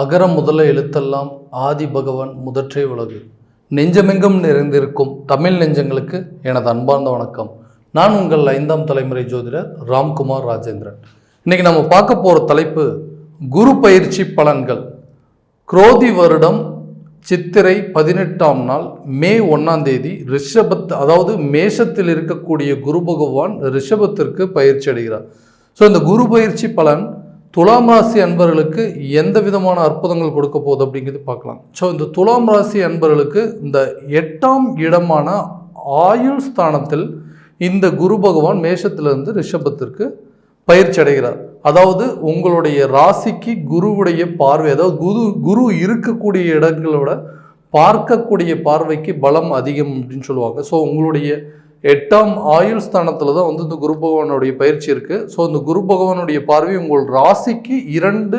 அகரம் முதல எழுத்தெல்லாம் ஆதி பகவான் முதற்றே உலகு. நெஞ்சமெங்கும் நிறைந்திருக்கும் தமிழ் நெஞ்சங்களுக்கு எனது அன்பார்ந்த வணக்கம். நான் உங்கள் ஐந்தாம் தலைமுறை ஜோதிடர் ராம்குமார் ராஜேந்திரன். இன்னைக்கு நம்ம பார்க்க போகிற தலைப்பு குரு பயிற்சி பலன்கள். குரோதி வருடம் சித்திரை பதினெட்டாம் நாள் மே ஒன்றாம் தேதி ரிஷபத் அதாவது மேஷத்தில் இருக்கக்கூடிய குரு பகவான் ரிஷபத்திற்கு பயிற்சி அடைகிறார். ஸோ இந்த குரு பயிற்சி பலன் துலாம் ராசி அன்பர்களுக்கு எந்த விதமான அற்புதங்கள் கொடுக்க போகுது அப்படிங்கிறது பார்க்கலாம். ஸோ இந்த துலாம் ராசி அன்பர்களுக்கு இந்த எட்டாம் இடமான ஆயுள் ஸ்தானத்தில் இந்த குரு பகவான் மேஷத்திலிருந்து ரிஷபத்திற்கு பயிற்சி அடைகிறார். அதாவது உங்களுடைய ராசிக்கு குருவுடைய பார்வை அதாவது குரு குரு இருக்கக்கூடிய இடங்களோட பார்க்கக்கூடிய பார்வைக்கு பலம் அதிகம் அப்படின்னு சொல்லுவாங்க. ஸோ உங்களுடைய எட்டாம் ஆயுள் ஸ்தானத்தில் தான் வந்து இந்த குரு பகவானுடைய பயிற்சி இருக்குது ஸோ இந்த குரு பகவானுடைய பார்வை உங்கள் ராசிக்கு இரண்டு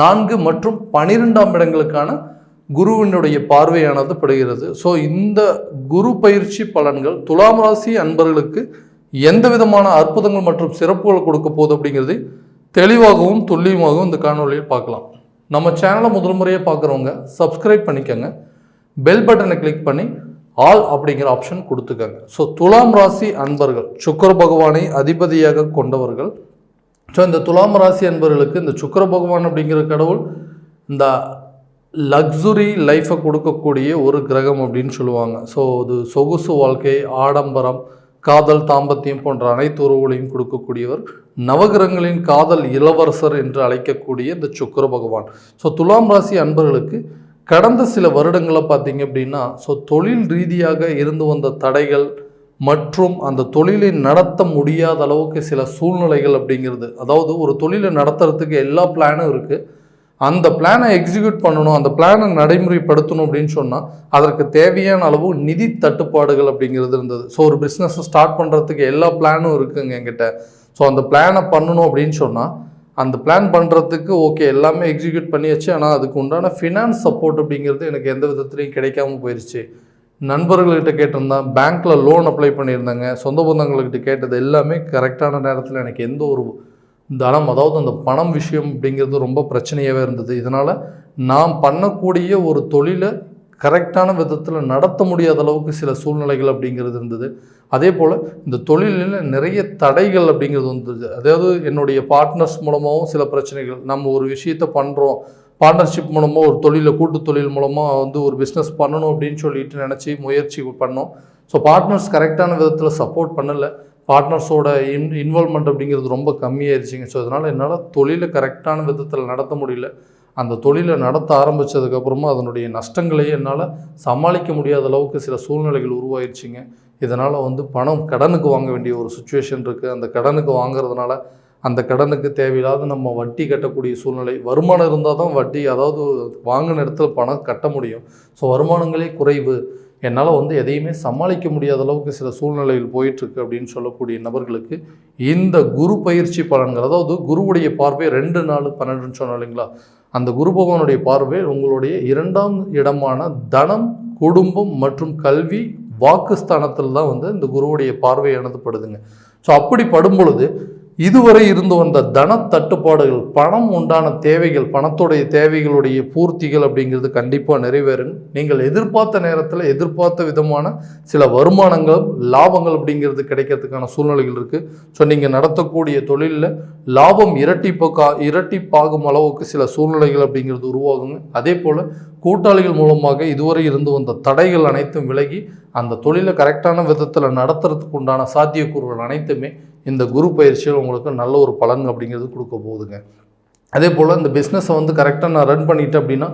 நான்கு மற்றும் பனிரெண்டாம் இடங்களுக்கான குருவினுடைய பார்வையானது படுகிறது. ஸோ இந்த குரு பயிற்சி பலன்கள் துலாம் ராசி அன்பர்களுக்கு எந்த விதமான அற்புதங்கள் மற்றும் சிறப்புகள் கொடுக்க போகுது அப்படிங்கிறது தெளிவாகவும் துல்லியமாகவும் இந்த காணொலியில் பார்க்கலாம். நம்ம சேனலை முதல் முறையாக பார்க்குறவங்க சப்ஸ்கிரைப் பண்ணிக்கோங்க. பெல் பட்டனை கிளிக் பண்ணி ஆல் அப்படிங்கிற ஆப்ஷன் கொடுத்துக்கோங்க. ஸோ துலாம் ராசி அன்பர்கள் சுக்கர பகவானை அதிபதியாக கொண்டவர்கள். ஸோ இந்த துலாம் ராசி அன்பர்களுக்கு இந்த சுக்கர பகவான் அப்படிங்கிற கடவுள் இந்த லக்ஸுரி லைஃப்பை கொடுக்கக்கூடிய ஒரு கிரகம் அப்படின்னு சொல்லுவாங்க. ஸோ அது சொகுசு வாழ்க்கை ஆடம்பரம் காதல் தாம்பத்தியம் போன்ற அனைத்து உறவுகளையும் கொடுக்கக்கூடியவர் நவகிரகங்களின் காதல் இளவரசர் என்று அழைக்கக்கூடிய இந்த சுக்கர பகவான். ஸோ துலாம் ராசி அன்பர்களுக்கு கடந்த சில வருடங்களை பார்த்தீங்க அப்படின்னா ஸோ தொழில் ரீதியாக இருந்து வந்த தடைகள் மற்றும் அந்த தொழிலை நடத்த முடியாத அளவுக்கு சில சூழ்நிலைகள் அப்படிங்கிறது. அதாவது ஒரு தொழிலை நடத்துறதுக்கு எல்லா பிளானும் இருக்குது அந்த பிளானை எக்ஸிக்யூட் பண்ணணும் அந்த பிளானை நடைமுறைப்படுத்தணும் அப்படின்னு சொன்னால் அதற்கு தேவையான அளவு நிதி தட்டுப்பாடுகள் அப்படிங்கிறது இருந்தது. ஸோ ஒரு பிஸ்னஸை ஸ்டார்ட் பண்ணுறதுக்கு எல்லா பிளானும் இருக்குங்க என்கிட்ட. ஸோ அந்த பிளானை பண்ணணும் அப்படின்னு சொன்னால் அந்த பிளான் பண்ணுறதுக்கு ஓகே எல்லாமே எக்ஸிக்யூட் பண்ணியாச்சு. ஆனால் அதுக்கு உண்டான ஃபினான்ஸ் சப்போர்ட் அப்படிங்கிறது எனக்கு எந்த விதத்துலையும் கிடைக்காம போயிடுச்சு நண்பர்கள்கிட்ட கேட்டிருந்தேன். பேங்க்கில் லோன் அப்ளை பண்ணியிருந்தாங்க. சொந்த பந்தங்கள்கிட்ட கேட்டது எல்லாமே கரெக்டான நேரத்தில் எனக்கு எந்த ஒரு தனம் அதாவது அந்த பணம் விஷயம் அப்படிங்கிறது ரொம்ப பிரச்சனையாகவே இருந்தது. இதனால் நாம் பண்ணக்கூடிய ஒரு தொழிலை கரெக்டான விதத்தில் நடத்த முடியாத அளவுக்கு சில சூழ்நிலைகள் அப்படிங்கிறது இருந்தது. அதே போல் இந்த தொழிலில் நிறைய தடைகள் அப்படிங்கிறது வந்தது. அதாவது என்னுடைய பார்ட்னர்ஸ் மூலமாகவும் சில பிரச்சனைகள். நம்ம ஒரு விஷயத்தை பண்ணுறோம் பார்ட்னர்ஷிப் மூலமாக ஒரு தொழிலை கூட்டு தொழில் மூலமாக வந்து ஒரு பிஸ்னஸ் பண்ணணும் அப்படின்னு சொல்லிட்டு நினச்சி முயற்சி பண்ணோம். ஸோ பார்ட்னர்ஸ் கரெக்டான விதத்தில் சப்போர்ட் பண்ணலை. பார்ட்னர்ஸோட இன் இன்வால்மெண்ட் அப்படிங்கிறது ரொம்ப கம்மியாயிருச்சுங்க. ஸோ அதனால் என்னால் தொழிலை கரெக்டான விதத்தில் நடத்த முடியல. அந்த தொழிலை நடத்த ஆரம்பித்ததுக்கப்புறமா அதனுடைய நஷ்டங்களையே என்னால் சமாளிக்க முடியாத அளவுக்கு சில சூழ்நிலைகள் உருவாயிருச்சுங்க. இதனால் வந்து பணம் கடனுக்கு வாங்க வேண்டிய ஒரு சுச்சுவேஷன் இருக்குது அந்த கடனுக்கு வாங்குறதுனால அந்த கடனுக்கு தேவையில்லாத நம்ம வட்டி கட்டக்கூடிய சூழ்நிலை வருமானம் இருந்தால் தான் வட்டி அதாவது வாங்கின இடத்துல பணம் கட்ட முடியும். ஸோ வருமானங்களே குறைவு. என்னால் வந்து எதையுமே சமாளிக்க முடியாத அளவுக்கு சில சூழ்நிலையில் போயிட்டுருக்கு அப்படின்னு சொல்லக்கூடிய நபர்களுக்கு இந்த குரு பயிற்சி பலன்கள் அதாவது குருவுடைய பார்வை ரெண்டு நாலு பன்னெண்டுன்னு சொன்னோம் இல்லைங்களா? அந்த குரு பகவானுடைய பார்வை உங்களுடைய இரண்டாம் இடமான தனம் குடும்பம் மற்றும் கல்வி வாக்குஸ்தானத்தில் தான் வந்து இந்த குருவுடைய பார்வையானது படுதுங்க. ஸோ அப்படி படும் பொழுது இதுவரை இருந்து வந்த தன தட்டுப்பாடுகள் பணம் உண்டான தேவைகள் பணத்துடைய தேவைகளுடைய பூர்த்திகள் அப்படிங்கிறது கண்டிப்பாக நிறைவேறும். நீங்கள் எதிர்பார்த்த நேரத்தில் எதிர்பார்த்த விதமான சில வருமானங்கள் லாபங்கள் அப்படிங்கிறது கிடைக்கிறதுக்கான சூழ்நிலைகள் இருக்குது ஸோ நீங்கள் நடத்தக்கூடிய தொழிலில் லாபம் இரட்டிப்பக்கா இரட்டிப்பாகும் அளவுக்கு சில சூழ்நிலைகள் அப்படிங்கிறது உருவாகுங்க. அதே போல் கூட்டாளிகள் மூலமாக இதுவரை இருந்து வந்த தடைகள் அனைத்தும் விலகி அந்த தொழிலை கரெக்டான விதத்தில் நடத்துறதுக்கு உண்டான சாத்தியக்கூறுகள் அனைத்துமே இந்த குரு பயிற்சியில் உங்களுக்கு நல்ல ஒரு பலன் அப்படிங்கிறது கொடுக்க போகுதுங்க. அதே போல் இந்த பிஸ்னஸை வந்து கரெக்டாக நான் ரன் பண்ணிட்டேன் அப்படின்னா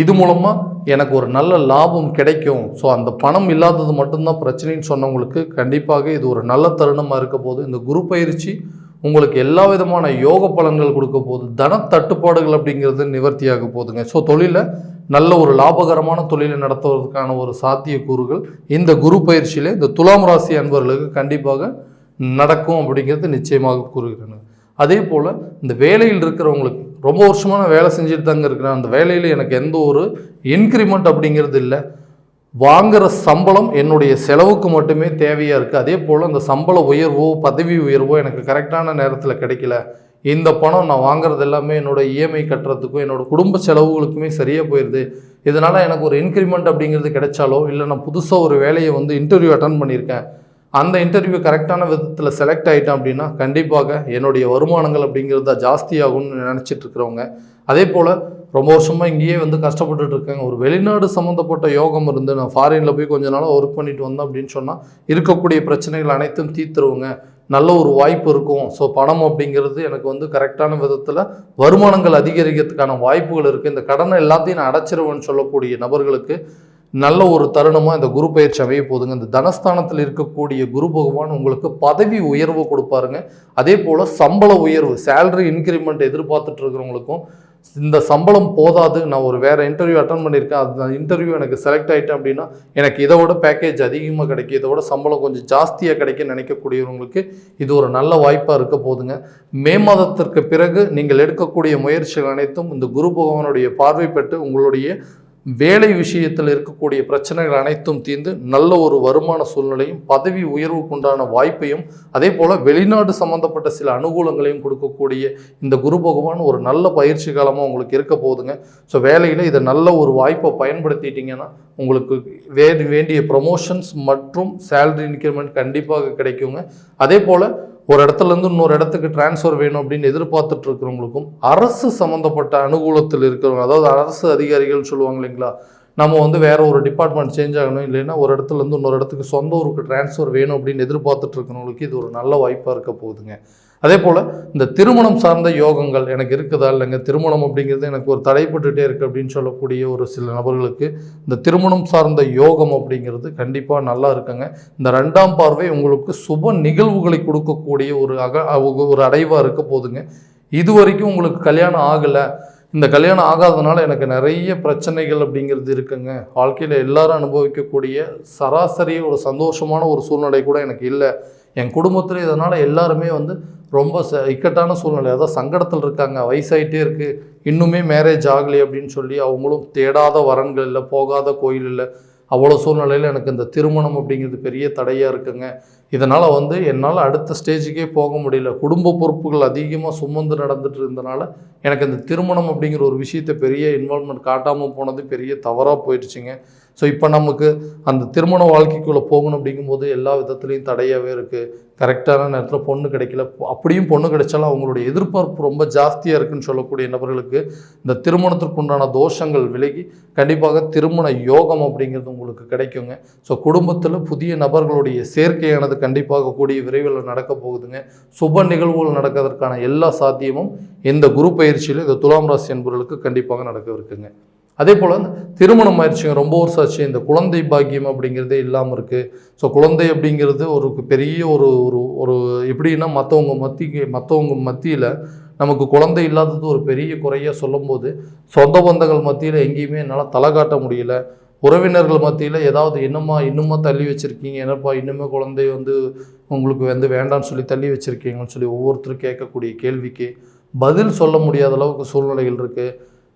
இது மூலமாக எனக்கு ஒரு நல்ல லாபம் கிடைக்கும். ஸோ அந்த பணம் இல்லாதது மட்டும்தான் பிரச்சனைன்னு சொன்னவங்களுக்கு கண்டிப்பாக இது ஒரு நல்ல தருணமாக இருக்க போது இந்த குரு பயிற்சி உங்களுக்கு எல்லா விதமான யோக பலன்கள் கொடுக்க போகுது. தன தட்டுப்பாடுகள் அப்படிங்கிறது நிவர்த்தியாக போகுதுங்க. ஸோ தொழிலை நல்ல ஒரு லாபகரமான தொழிலை நடத்துவதற்கான ஒரு சாத்தியக்கூறுகள் இந்த குரு பயிற்சியில் இந்த துலாம் ராசி அன்பர்களுக்கு கண்டிப்பாக நடக்கும் அப்படிங்கிறது நிச்சயமாக கூறுகிறேன் அதே போல் இந்த வேலையில் இருக்கிறவங்களுக்கு ரொம்ப வருஷமாக நான் வேலை செஞ்சுட்டு தாங்க இருக்கிறேன். அந்த வேலையில் எனக்கு எந்த ஒரு இன்க்ரிமெண்ட் அப்படிங்கிறது இல்லை. வாங்குகிற சம்பளம் என்னுடைய செலவுக்கு மட்டுமே தேவையாக இருக்குது அதே போல் அந்த சம்பள உயர்வோ பதவி உயர்வோ எனக்கு கரெக்டான நேரத்தில் கிடைக்கல. இந்த பணம் நான் வாங்குறது எல்லாமே என்னோட இஎம்ஐ கட்டுறதுக்கும் என்னோட குடும்ப செலவுகளுக்குமே சரியாக போயிடுது இதனால் எனக்கு ஒரு இன்க்ரிமெண்ட் அப்படிங்கிறது கிடைச்சாலோ இல்லை நான் புதுசாக ஒரு வேலையை வந்து இன்டர்வியூ அட்டன் பண்ணியிருக்கேன். அந்த இன்டர்வியூ கரெக்டான விதத்தில் செலக்ட் ஆகிட்டேன் அப்படின்னா கண்டிப்பாக என்னுடைய வருமானங்கள் அப்படிங்கிறது ஜாஸ்தியாகும்னு நினச்சிட்டு இருக்கிறவங்க. அதே போல் ரொம்ப வருஷமாக இங்கேயே வந்து கஷ்டப்பட்டுட்டு இருக்காங்க. ஒரு வெளிநாடு சம்மந்தப்பட்ட யோகம் இருந்து நான் ஃபாரினில் போய் கொஞ்ச நாளாக ஒர்க் பண்ணிட்டு வந்தேன் அப்படின்னு சொன்னால் இருக்கக்கூடிய பிரச்சனைகள் அனைத்தும் தீர்த்துருவோங்க. நல்ல ஒரு வாய்ப்பு இருக்கும். ஸோ பணம் அப்படிங்கிறது எனக்கு வந்து கரெக்டான விதத்தில் வருமானங்கள் அதிகரிக்கிறதுக்கான வாய்ப்புகள் இருக்குது இந்த கடனை எல்லாத்தையும் நான் அடைச்சிருவேன்னு சொல்லக்கூடிய நபர்களுக்கு நல்ல ஒரு தருணமாக இந்த குரு பயிற்சி அமைய போதுங்க இந்த தனஸ்தானத்தில் இருக்கக்கூடிய குரு பகவான் உங்களுக்கு பதவி உயர்வு கொடுப்பாருங்க. அதே போல் சம்பள உயர்வு சேலரி இன்க்ரிமெண்ட் எதிர்பார்த்துட்டு இருக்கிறவங்களுக்கும் இந்த சம்பளம் போதாது நான் ஒரு வேறு இன்டர்வியூ அட்டன் பண்ணியிருக்கேன். அந்த இன்டர்வியூ எனக்கு செலக்ட் ஆகிட்டேன் அப்படின்னா எனக்கு இதை விட பேக்கேஜ் அதிகமாக கிடைக்கும். இதை விட சம்பளம் கொஞ்சம் ஜாஸ்தியாக கிடைக்க நினைக்கக்கூடியவங்களுக்கு இது ஒரு நல்ல வாய்ப்பாக இருக்க போதுங்க. மே மாதத்திற்கு பிறகு நீங்கள் எடுக்கக்கூடிய முயற்சிகள் அனைத்தும் இந்த குரு பகவானுடைய பார்வை பெற்று உங்களுடைய வேலை விஷயத்தில் இருக்கக்கூடிய பிரச்சனைகள் அனைத்தும் தீர்ந்து நல்ல ஒரு வருமான சூழ்நிலையும் பதவி உயர்வுக்குண்டான வாய்ப்பையும் அதே போல் வெளிநாடு சம்பந்தப்பட்ட சில அனுகூலங்களையும் கொடுக்கக்கூடிய இந்த குரு பகவான் ஒரு நல்ல பயிற்சி காலமாக உங்களுக்கு இருக்க போகுதுங்க. ஸோ வேலையில் இதை நல்ல ஒரு வாய்ப்பை பயன்படுத்திட்டீங்கன்னா உங்களுக்கு வே வேண்டிய ப்ரொமோஷன்ஸ் மற்றும் சேலரி இன்க்ரிமெண்ட் கண்டிப்பாக கிடைக்குங்க. அதே போல் ஒரு இடத்துல இருந்து இன்னொரு இடத்துக்கு டிரான்ஸ்ஃபர் வேணும் அப்படின்னு எதிர்பார்த்துட்டு இருக்கிறவங்களுக்கும் அரசு சம்மந்தப்பட்ட அனுகூலத்தில் இருக்கிறவங்க அதாவது அரசு அதிகாரிகள் சொல்லுவாங்க இல்லைங்களா? நம்ம வந்து வேறு ஒரு டிபார்ட்மெண்ட் சேஞ்ச் ஆகணும் இல்லைன்னா ஒரு இடத்துல இருந்து இன்னொரு இடத்துக்கு சொந்த ஊருக்கு டிரான்ஸ்ஃபர் வேணும் அப்படின்னு எதிர்பார்த்துட்டு இருக்கிறவங்களுக்கு இது ஒரு நல்ல வாய்ப்பாக இருக்க போகுதுங்க. அதே போல் இந்த திருமணம் சார்ந்த யோகங்கள் எனக்கு இருக்குதா இல்லைங்க? திருமணம் அப்படிங்கிறது எனக்கு ஒரு தடைப்பட்டுகிட்டே இருக்குது அப்படின்னு சொல்லக்கூடிய ஒரு சில நபர்களுக்கு இந்த திருமணம் சார்ந்த யோகம் அப்படிங்கிறது கண்டிப்பாக நல்லா இருக்குங்க. இந்த ரெண்டாம் பார்வை உங்களுக்கு சுப நிகழ்வுகளை கொடுக்கக்கூடிய ஒரு அக ஒரு அடைவாக இருக்க போதுங்க. இது வரைக்கும் உங்களுக்கு கல்யாணம் ஆகலை. இந்த கல்யாணம் ஆகாததுனால எனக்கு நிறைய பிரச்சனைகள் அப்படிங்கிறது இருக்குங்க. வாழ்க்கையில் எல்லாரும் அனுபவிக்கக்கூடிய சராசரி ஒரு சந்தோஷமான ஒரு சூழ்நிலை கூட எனக்கு இல்லை. என் குடும்பத்தில் இதனால் எல்லாருமே வந்து ரொம்ப ச இக்கட்டான சூழ்நிலை. அதாவது சங்கடத்தில் இருக்காங்க. வயசாகிட்டே இருக்குது இன்னுமே மேரேஜ் ஆகலை அப்படின்னு சொல்லி அவங்களும் தேடாத வரன்கள் இல்லை போகாத கோயில் இல்லை. அவ்வளோ சூழ்நிலையில் எனக்கு இந்த திருமணம் அப்படிங்கிறது பெரிய தடையாக இருக்குங்க. இதனால் வந்து என்னால் அடுத்த ஸ்டேஜுக்கே போக முடியல. குடும்ப பொறுப்புகள் அதிகமாக சுமந்து நடந்துட்டு இருந்தனால எனக்கு இந்த திருமணம் அப்படிங்கிற ஒரு விஷயத்தை பெரிய இன்வால்மெண்ட் காட்டாமல் போனது பெரிய தவறாக போயிடுச்சுங்க. ஸோ இப்போ நமக்கு அந்த திருமண வாழ்க்கைக்குள்ளே போகணும் அப்படிங்கும்போது எல்லா விதத்துலேயும் தடையாகவே இருக்குது கரெக்டான நேரத்தில் பொண்ணு கிடைக்கல. அப்படியும் பொண்ணு கிடைச்சாலும் அவங்களுடைய எதிர்பார்ப்பு ரொம்ப ஜாஸ்தியாக இருக்குன்னு சொல்லக்கூடிய நபர்களுக்கு இந்த திருமணத்திற்கு உண்டான தோஷங்கள் விலகி கண்டிப்பாக திருமண யோகம் அப்படிங்கிறது உங்களுக்கு கிடைக்குங்க. ஸோ குடும்பத்தில் புதிய நபர்களுடைய சேர்க்கையானது கண்டிப்பாக கூடிய விரைவில் நடக்க போகுதுங்க. சுப நிகழ்வுகள் நடக்கிறதுக்கான எல்லா சாத்தியமும் இந்த குரு பயிற்சியில் இந்த துலாம் ராசி என்பவர்களுக்கு கண்டிப்பாக நடக்க இருக்குங்க அதே போல் திருமணம் ஆயிடுச்சுங்க ரொம்ப வருஷம் ஆச்சு. இந்த குழந்தை பாக்கியம் அப்படிங்கிறதே இல்லாமல் இருக்குது ஸோ குழந்தை அப்படிங்கிறது ஒரு பெரிய ஒரு ஒரு ஒரு எப்படின்னா மற்றவங்க மத்திக்கு மற்றவங்க மத்தியில் நமக்கு குழந்தை இல்லாதது ஒரு பெரிய குறையாக சொல்லும்போது சொந்த பந்தங்கள் மத்தியில் எங்கேயுமே என்னால் தலை காட்ட முடியல. உறவினர்கள் மத்தியில் ஏதாவது இன்னுமா இன்னுமா தள்ளி வச்சுருக்கீங்க? என்னப்பா இன்னுமே குழந்தை வந்து உங்களுக்கு வந்து வேண்டாம்னு சொல்லி தள்ளி வச்சுருக்கீங்கன்னு சொல்லி ஒவ்வொருத்தரும் கேட்கக்கூடிய கேள்விக்கு பதில் சொல்ல முடியாத அளவுக்கு சூழ்நிலைகள் இருக்குது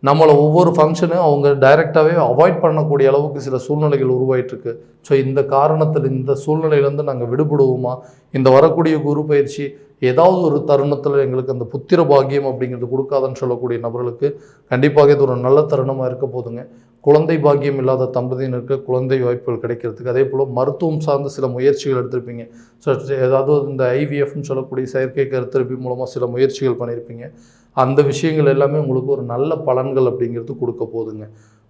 நம்மளை ஒவ்வொரு ஃபங்க்ஷனும் அவங்க டைரெக்டாகவே அவாய்ட் பண்ணக்கூடிய அளவுக்கு சில சூழ்நிலைகள் உருவாயிட்டுருக்கு. ஸோ இந்த காரணத்தில் இந்த சூழ்நிலையிலேருந்து நாங்கள் விடுபடுவோமா? இந்த வரக்கூடிய குரு பயிற்சி ஏதாவது ஒரு தருணத்தில் எங்களுக்கு அந்த புத்திர பாக்கியம் அப்படிங்கிறது கொடுக்காதுன்னு சொல்லக்கூடிய நபர்களுக்கு கண்டிப்பாக இது ஒரு நல்ல தருணமாக இருக்க போதுங்க. குழந்தை பாக்கியம் இல்லாத தம்பதியினருக்கு குழந்தை வாய்ப்புகள் கிடைக்கிறதுக்கு. அதே போல் மருத்துவம் சார்ந்த சில முயற்சிகள் எடுத்திருப்பீங்க. ஸோ ஏதாவது இந்த ஐவிஎஃப்னு சொல்லக்கூடிய செயற்கை கருத்தரிப்பு மூலமாக சில முயற்சிகள் பண்ணியிருப்பீங்க அந்த விஷயங்கள் எல்லாமே உங்களுக்கு ஒரு நல்ல பலன்கள் அப்படிங்கிறது கொடுக்க போகுதுங்க.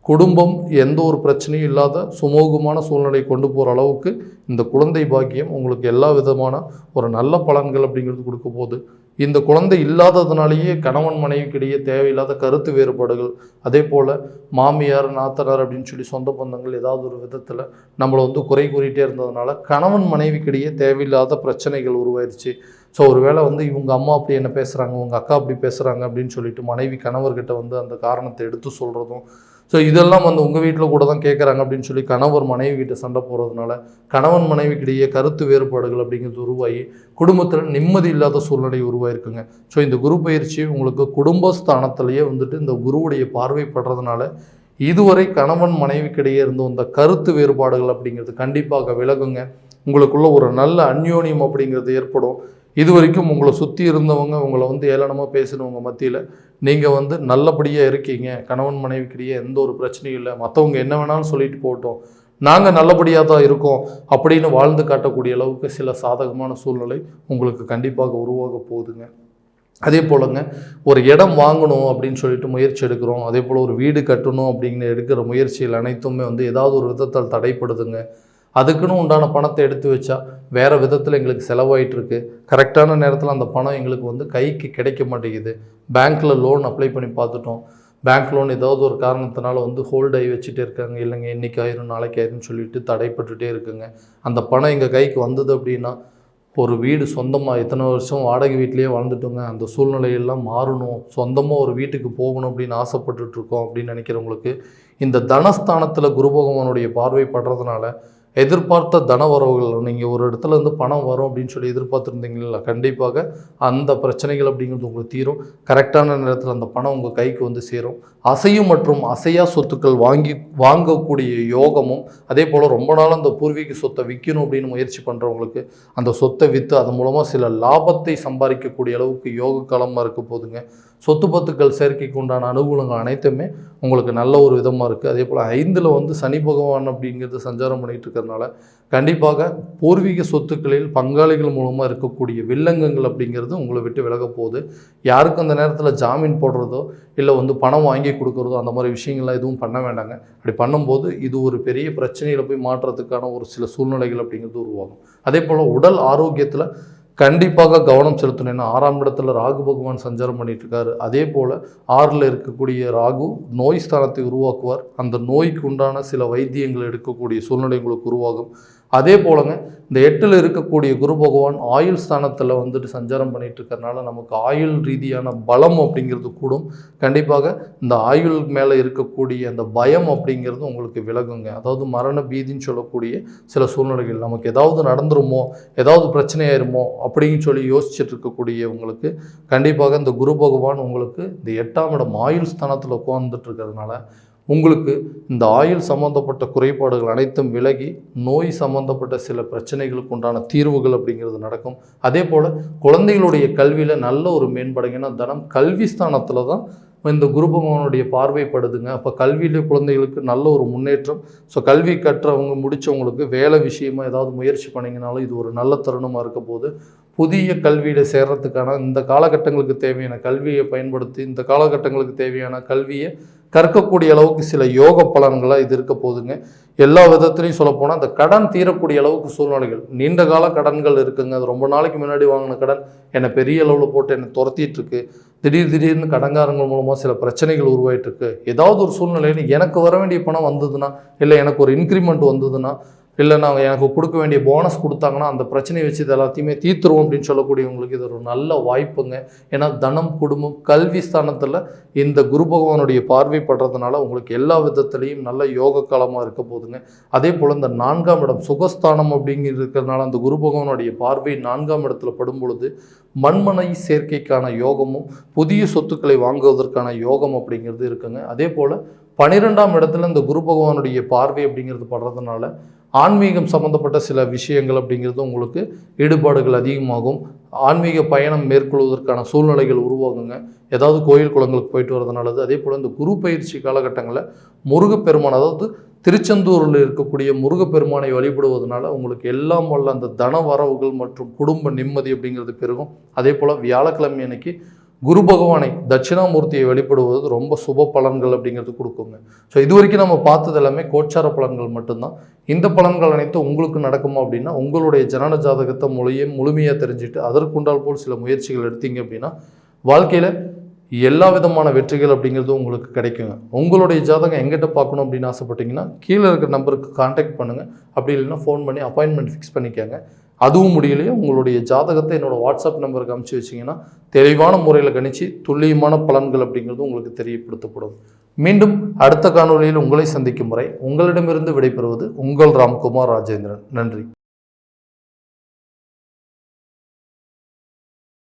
குடும்பம் எந்த ஒரு பிரச்சனையும் இல்லாத சுமூகமான சூழ்நிலை கொண்டு போகிற அளவுக்கு இந்த குழந்தை பாக்கியம் உங்களுக்கு எல்லா விதமான ஒரு நல்ல பலன்கள் அப்படிங்கிறது கொடுக்க போகுது. இந்த குழந்தை இல்லாததுனாலேயே கணவன் மனைவிக்கிடையே தேவையில்லாத கருத்து வேறுபாடுகள். அதே போல் மாமியார் நாத்தனார் அப்படின்னு சொல்லி சொந்த பந்தங்கள் ஏதாவது ஒரு விதத்தில் நம்மளை வந்து குறை கூறிட்டே இருந்ததுனால கணவன் மனைவிக்கிடையே தேவையில்லாத பிரச்சனைகள் உருவாயிருச்சு. ஸோ ஒரு வேளை வந்து இவங்க அம்மா அப்படி என்ன பேசுகிறாங்க உங்கள் அக்கா அப்படி பேசுகிறாங்க அப்படின்னு சொல்லிட்டு மனைவி கணவர்கிட்ட வந்து அந்த காரணத்தை எடுத்து சொல்கிறதும் ஸோ இதெல்லாம் வந்து உங்கள் வீட்டில் கூட தான் கேட்குறாங்க அப்படின்னு சொல்லி கணவர் மனைவி கிட்ட சண்டை போகிறதுனால கணவன் மனைவிக்கிடையே கருத்து வேறுபாடுகள் அப்படிங்கிறது உருவாகி குடும்பத்தில் நிம்மதி இல்லாத சூழ்நிலை உருவாயிருக்குங்க. ஸோ இந்த குரு பயிற்சி உங்களுக்கு குடும்பஸ்தானத்திலேயே வந்துட்டு இந்த குருவுடைய பார்வைப்படுறதுனால இதுவரை கணவன் மனைவிக்கிடையே இருந்த வந்த கருத்து வேறுபாடுகள் அப்படிங்கிறது கண்டிப்பாக விலகுங்க. உங்களுக்குள்ள ஒரு நல்ல அந்யோன்யம் அப்படிங்கிறது ஏற்படும். இது வரைக்கும் உங்களை சுற்றி இருந்தவங்க உங்களை வந்து ஏளனமாக பேசினவங்க மத்தியில் நீங்கள் வந்து நல்லபடியாக இருக்கீங்க. கணவன் மனைவிக்கிடையே எந்த ஒரு பிரச்சனையும் இல்லை. மற்றவங்க என்ன வேணாலும் சொல்லிட்டு போட்டோம் நாங்கள் நல்லபடியாக தான் இருக்கோம் அப்படின்னு வாழ்ந்து காட்டக்கூடிய அளவுக்கு சில சாதகமான சூழ்நிலை உங்களுக்கு கண்டிப்பாக உருவாக போகுதுங்க. அதே போலங்க ஒரு இடம் வாங்கணும் அப்படின்னு சொல்லிட்டு முயற்சி எடுக்கிறோம். அதே போல் ஒரு வீடு கட்டணும் அப்படின்னு எடுக்கிற முயற்சிகள் அனைத்துமே வந்து ஏதாவது ஒரு விதத்தால் தடைப்படுதுங்க. அதுக்குன்னு உண்டான பணத்தை எடுத்து வச்சா வேறு விதத்தில் எங்களுக்கு செலவாயிட்டுருக்கு. கரெக்டான நேரத்தில் அந்த பணம் எங்களுக்கு வந்து கைக்கு கிடைக்க மாட்டேங்குது. பேங்க்கில் லோன் அப்ளை பண்ணி பார்த்துட்டோம் பேங்க் லோன் ஏதாவது ஒரு காரணத்தினால வந்து ஹோல்ட் ஆகி வச்சுட்டே இருக்காங்க. இல்லைங்க இன்னைக்கு ஆயிரும் நாளைக்கு ஆயிரும்னு சொல்லிட்டு தடைப்பட்டுட்டே இருக்குங்க. அந்த பணம் எங்கள் கைக்கு வந்தது அப்படின்னா ஒரு வீடு சொந்தமாக இத்தனை வருஷம் வாடகை வீட்லேயே வாழ்ந்துட்டோங்க. அந்த சூழ்நிலையெல்லாம் மாறணும். சொந்தமாக ஒரு வீட்டுக்கு போகணும் அப்படின்னு ஆசைப்பட்டுட்ருக்கோம் அப்படின்னு நினைக்கிறவங்களுக்கு இந்த தனஸ்தானத்தில் குரு பகவானுடைய பார்வை படுறதுனால எதிர்பார்த்த தன வரவுகள் நீங்கள் ஒரு இடத்துல இருந்து பணம் வரும் அப்படின்னு சொல்லி எதிர்பார்த்துருந்தீங்களா கண்டிப்பாக அந்த பிரச்சனைகள் அப்படிங்கிறது உங்களுக்கு தீரும். கரெக்டான நேரத்தில் அந்த பணம் உங்கள் கைக்கு வந்து சேரும். அசையும் மற்றும் அசையா சொத்துக்கள் வாங்கி வாங்கக்கூடிய யோகமும் அதே போல் ரொம்ப நாள் அந்த பூர்வீக சொத்தை விற்கணும் அப்படின்னு முயற்சி பண்ணுறவங்களுக்கு அந்த சொத்தை விற்று அதன் மூலமாக சில லாபத்தை சம்பாதிக்கக்கூடிய அளவுக்கு யோக காலமாக இருக்க போதுங்க. சொத்து பத்துக்கள் சேர்க்கைக்கு உண்டான அனுகூலங்கள் அனைத்துமே உங்களுக்கு நல்ல ஒரு விதமாக இருக்குது அதே போல் ஐந்தில் வந்து சனி பகவான் அப்படிங்கிறது சஞ்சாரம் பண்ணிகிட்டு இருக்கிறதுனால கண்டிப்பாக பூர்வீக சொத்துக்களில் பங்காளிகள் மூலமாக இருக்கக்கூடிய வில்லங்கங்கள் அப்படிங்கிறது உங்களை விட்டு விலக போகுது. யாருக்கும் அந்த நேரத்தில் ஜாமீன் போடுறதோ இல்லை வந்து பணம் வாங்கி கொடுக்குறதோ அந்த மாதிரி விஷயங்கள்லாம் எதுவும் பண்ண வேண்டாங்க. அப்படி பண்ணும்போது இது ஒரு பெரிய பிரச்சனையில் போய் மாற்றுறதுக்கான ஒரு சில சூழ்நிலைகள் அப்படிங்கிறது உருவாகும். அதே போல் உடல் ஆரோக்கியத்தில் கண்டிப்பாக கவனம் செலுத்தணும். ஆறாம் இடத்துல ராகு பகவான் சஞ்சாரம் பண்ணிட்டு இருக்காரு அதே போல் ஆறில் இருக்கக்கூடிய ராகு நோய் ஸ்தானத்தை உருவாக்குவார். அந்த நோய்க்கு உண்டான சில வைத்தியங்கள் எடுக்கக்கூடிய சூழ்நிலை உங்களுக்கு உருவாகும். அதே போலங்க இந்த எட்டில் இருக்கக்கூடிய குரு பகவான் ஆயுள் ஸ்தானத்தில் வந்துட்டு சஞ்சாரம் பண்ணிட்டு இருக்கறனால நமக்கு ஆயுள் ரீதியான பலம் அப்படிங்கிறது கூடும். கண்டிப்பாக இந்த ஆயுள் மேலே இருக்கக்கூடிய அந்த பயம் அப்படிங்கிறது உங்களுக்கு விலகுங்க. அதாவது மரண பீதின்னு சொல்லக்கூடிய சில சூழ்நிலைகள் நமக்கு ஏதாவது நடந்துருமோ ஏதாவது பிரச்சனையாயிருமோ அப்படின்னு சொல்லி யோசிச்சுட்டு இருக்கக்கூடிய உங்களுக்கு கண்டிப்பாக இந்த குரு பகவான் உங்களுக்கு இந்த எட்டாம் இடம் ஆயுள் ஸ்தானத்தில் உட்காந்துட்டு இருக்கிறதுனால உங்களுக்கு இந்த ஆயுள் சம்மந்தப்பட்ட குறைபாடுகள் அனைத்தும் விலகி நோய் சம்மந்தப்பட்ட சில பிரச்சனைகளுக்கு உண்டான தீர்வுகள் அப்படிங்கிறது நடக்கும். அதே போல் குழந்தைகளுடைய கல்வியில் நல்ல ஒரு மேம்படுங்கன்னா தனம் கல்வி ஸ்தானத்தில் தான் இந்த குரு பகவானுடைய பார்வைப்படுதுங்க அப்போ கல்வியிலே குழந்தைகளுக்கு நல்ல ஒரு முன்னேற்றம். ஸோ கல்வி கற்றவங்க முடித்தவங்களுக்கு வேலை விஷயமாக ஏதாவது முயற்சி பண்ணிங்கனாலும் இது ஒரு நல்ல தருணமாக இருக்க போது புதிய கல்வியில் சேர்கிறதுக்கான இந்த காலகட்டங்களுக்கு தேவையான கல்வியை பயன்படுத்தி இந்த காலகட்டங்களுக்கு தேவையான கல்வியை கற்கக்கூடிய அளவுக்கு சில யோக பலன்களாக இது இருக்க போகுதுங்க. எல்லா விதத்துலையும் சொல்லப்போனால் அந்த கடன் தீரக்கூடிய அளவுக்கு சூழ்நிலைகள். நீண்ட கால கடன்கள் இருக்குங்க. அது ரொம்ப நாளைக்கு முன்னாடி வாங்கின கடன். என்னை பெரிய அளவில் போட்டு என்னை துரத்திட்டு இருக்கு திடீர் திடீர்னு கடன்காரங்கள் மூலமாக சில பிரச்சனைகள் உருவாயிட்டு இருக்கு ஏதாவது ஒரு சூழ்நிலையில் எனக்கு வர வேண்டிய பணம் வந்ததுன்னா இல்லை எனக்கு ஒரு இன்க்ரிமெண்ட் வந்ததுன்னா இல்லை நாங்கள் எனக்கு கொடுக்க வேண்டிய போனஸ் கொடுத்தாங்கன்னா அந்த பிரச்சனையை வச்சு இது எல்லாத்தையுமே தீர்த்துருவோம் அப்படின்னு சொல்லக்கூடியவங்களுக்கு இது ஒரு நல்ல வாய்ப்புங்க. ஏன்னா தனம் குடும்பம் கல்வி ஸ்தானத்தில் இந்த குரு பகவானுடைய பார்வை படுறதுனால உங்களுக்கு எல்லா விதத்துலேயும் நல்ல யோக காலமாக இருக்க போகுதுங்க. அதே போல் இந்த நான்காம் இடம் சுகஸ்தானம் அப்படிங்கிறது இருக்கிறதுனால அந்த குரு பகவானுடைய பார்வை நான்காம் இடத்துல படும் பொழுது மண்மனை சேர்க்கைக்கான யோகமும் புதிய சொத்துக்களை வாங்குவதற்கான யோகம் அப்படிங்கிறது இருக்குங்க. அதே போல் பன்னிரெண்டாம் இடத்துல இந்த குரு பகவானுடைய பார்வை அப்படிங்கிறது படுறதுனால ஆன்மீகம் சம்மந்தப்பட்ட சில விஷயங்கள் அப்படிங்கிறது உங்களுக்கு ஈடுபாடுகள் அதிகமாகும். ஆன்மீக பயணம் மேற்கொள்வதற்கான சூழ்நிலைகள் உருவாகுங்க. ஏதாவது கோயில் குளங்களுக்கு போயிட்டு வரது நல்லது. அதே போல் இந்த குரு பயிற்சி காலகட்டங்களில் முருகப்பெருமான் அதாவது திருச்செந்தூரில் இருக்கக்கூடிய முருகப்பெருமானை வழிபடுவதனால உங்களுக்கு எல்லாம் வல்ல அந்த தன வரவுகள் மற்றும் குடும்ப நிம்மதி அப்படிங்கிறது பெருகும். அதே போல் வியாழக்கிழமை அன்னைக்கு குரு பகவானை தட்சிணாமூர்த்தியை வெளிப்படுவது ரொம்ப சுப பலன்கள் அப்படிங்கிறது கொடுக்குங்க. ஸோ இது வரைக்கும் நம்ம பார்த்தது எல்லாமே கோச்சார பலன்கள் மட்டும்தான். இந்த பலன்கள் அனைத்தும் உங்களுக்கு நடக்குமா அப்படின்னா உங்களுடைய ஜனன ஜாதகத்தை மொழியும் முழுமையாக தெரிஞ்சுட்டு அதற்குண்டால் போல் சில முயற்சிகள் எடுத்தீங்க அப்படின்னா வாழ்க்கையில் எல்லா விதமான வெற்றிகள் அப்படிங்கிறது உங்களுக்கு கிடைக்குங்க. உங்களுடைய ஜாதகம் எங்கிட்ட பார்க்கணும் அப்படின்னு ஆசைப்பட்டீங்கன்னா கீழே இருக்கிற நம்பருக்கு காண்டாக்ட் பண்ணுங்கள் அப்படி இல்லைன்னா ஃபோன் பண்ணி அப்பாயின்மெண்ட் ஃபிக்ஸ் பண்ணிக்கோங்க. அதுவும் முடியலையே உங்களுடைய ஜாதகத்தை என்னோட வாட்ஸ்அப் நம்பருக்கு அமுச்சு வச்சிங்கன்னா தெளிவான முறையில் கணிச்சு துல்லியமான பலன்கள் அப்படிங்கிறது உங்களுக்கு தெரியப்படுத்தப்படும். மீண்டும் அடுத்த காணொளியில் உங்களை சந்திக்கும் முறை உங்களிடமிருந்து விடைபெறுவது உங்கள் ராம்குமார் ராஜேந்திரன். நன்றி.